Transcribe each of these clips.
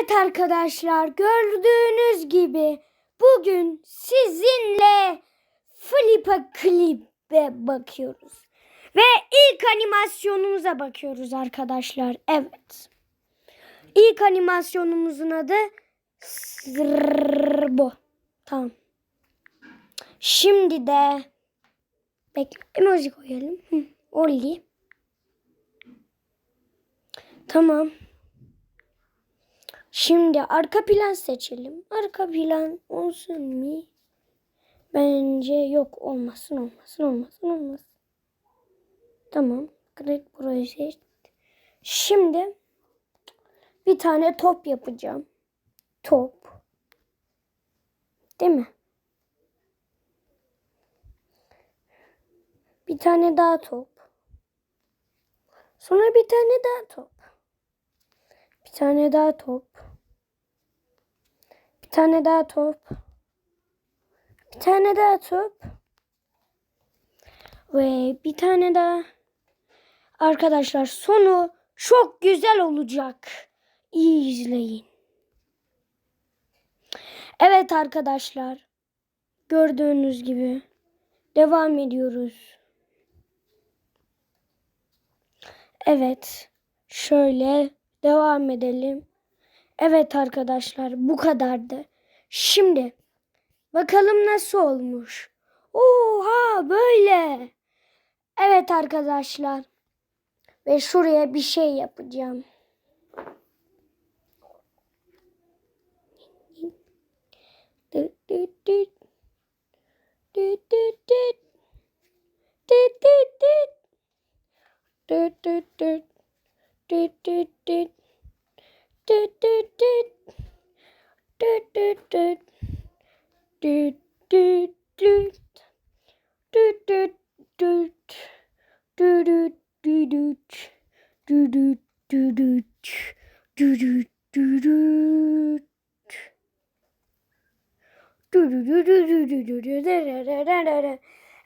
Evet arkadaşlar gördüğünüz gibi bugün sizinle Flip'a Clip'e bakıyoruz. Ve ilk animasyonumuza bakıyoruz arkadaşlar. Evet. İlk animasyonumuzun adı bu. Tamam. Şimdi de bekle emoji koyalım. Hı, Olli. Tamam. Şimdi arka plan seçelim. Arka plan olsun mu? Bence yok olmasın olmasın olmasın olmasın. Tamam. Create Project. Şimdi bir tane top yapacağım. Top. Değil mi? Bir tane daha top. Sonra bir tane daha top. Tane daha top. Bir tane daha top. Bir tane daha top. Ve bir tane daha. Arkadaşlar sonu çok güzel olacak. İyi izleyin. Evet arkadaşlar. Gördüğünüz gibi devam ediyoruz. Evet. Şöyle devam edelim. Evet arkadaşlar bu kadardı. Şimdi bakalım nasıl olmuş. Oha böyle. Evet arkadaşlar. Ve şuraya bir şey yapacağım.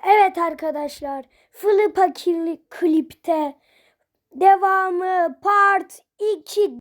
Evet arkadaşlar, Flip'a klipte devamı part 2